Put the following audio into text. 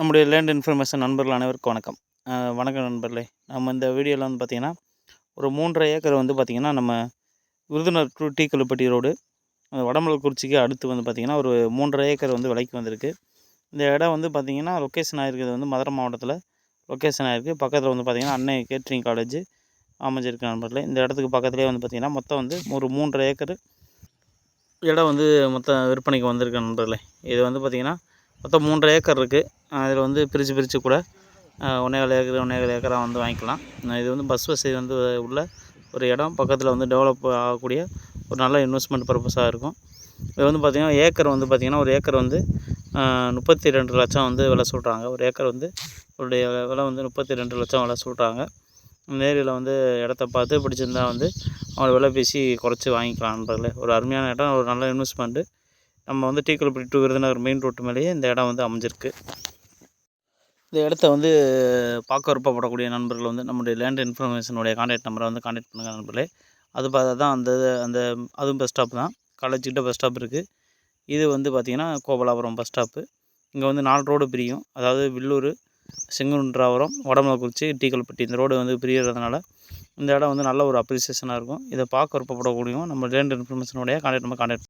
நம்முடைய land information நண்பர்கள் அனைவருக்கும் வணக்கம். வணக்கம் நண்பர்களே. நம்ம இந்த வீடியோவில் வந்து பார்த்திங்கன்னா ஒரு மூன்றரை ஏக்கர் வந்து பார்த்திங்கன்னா நம்ம Virudhunagar to T Kallupatti road அந்த அடுத்து வந்து பார்த்திங்கன்னா ஒரு மூன்றரை ஏக்கர் வந்து விலைக்கு வந்திருக்கு. இந்த இடம் வந்து பார்த்திங்கன்னா லொக்கேஷன் ஆகிருக்கிறது வந்து மதுரை மாவட்டத்தில் லொக்கேஷன் ஆகிருக்கு பக்கத்தில் வந்து பார்த்திங்கன்னா அன்னை கேட்ரிங் காலேஜ் அமைஞ்சிருக்கு நண்பர்களே. இந்த இடத்துக்கு பக்கத்துலேயே வந்து பார்த்திங்கன்னா மொத்தம் வந்து ஒரு மூன்றரை ஏக்கர் இடம் வந்து மொத்தம் விற்பனைக்கு வந்திருக்கு நண்பர்களே. இது வந்து பார்த்திங்கன்னா மொத்தம் மூன்றரை ஏக்கர் இருக்குது அதில் வந்து பிரித்து பிரித்து கூட ஒன்றேகால் ஏக்கர் ஒன்றேகால் ஏக்கராக வந்து வாங்கிக்கலாம். இது வந்து பஸ் வசதி வந்து உள்ள ஒரு இடம். பக்கத்தில் வந்து டெவலப் ஆகக்கூடிய ஒரு நல்ல இன்வெஸ்ட்மெண்ட் பர்பஸாக இருக்கும். இது வந்து பார்த்திங்கன்னா ஏக்கர் வந்து பார்த்திங்கன்னா ஒரு ஏக்கர் வந்து முப்பத்தி ரெண்டு லட்சம் வந்து விலை சொல்கிறாங்க ஒரு ஏக்கர் வந்து உடைய விலை வந்து முப்பத்தி ரெண்டு லட்சம் விலை சொல்கிறாங்க நேரில் வந்து இடத்த பார்த்து பிடிச்சிருந்தா வந்து அவங்கள விலை பேசி குறைச்சி வாங்கிக்கலாம் நண்பர்களே ஒரு அருமையான இடம் ஒரு நல்ல இன்வெஸ்ட்மெண்ட்டு நம்ம வந்து Tkallupatti to Virudhunagar main road மேலேயே இந்த இடம் வந்து அமைஞ்சிருக்கு. இந்த இடத்த வந்து பார்க்க விருப்பப்படக்கூடிய நண்பர்கள் வந்து நம்முடைய லேண்ட் இன்ஃபர்மேஷனுடைய கான்டாக்ட் நம்பரை வந்து கான்டாக்ட் பண்ணுங்கள் நண்பர்களே. அது பார்த்தா தான் அந்த அந்த அதுவும் பஸ் ஸ்டாப் தான். காலேஜ்கிட்ட பஸ் ஸ்டாப் இருக்குது இது வந்து பார்த்திங்கன்னா கோபலாபுரம் பஸ் ஸ்டாப்பு இங்கே வந்து நாலு ரோடு பிரியும். அதாவது வில்லூர் செங்குன்றாவரம் வடமலைக்குறிச்சி டீக்கல்பட்டி. இந்த ரோடு வந்து பிரியறதுனால இந்த இடம் வந்து நல்ல ஒரு அப்ரிசியேஷனாக இருக்கும். இதை பார்க்க விருப்பப்படக்கூடியவங்க நம்ம லேண்ட் இன்ஃபர்மேஷனுடைய கான்டாக்ட் நம்ம கான்டாக்ட்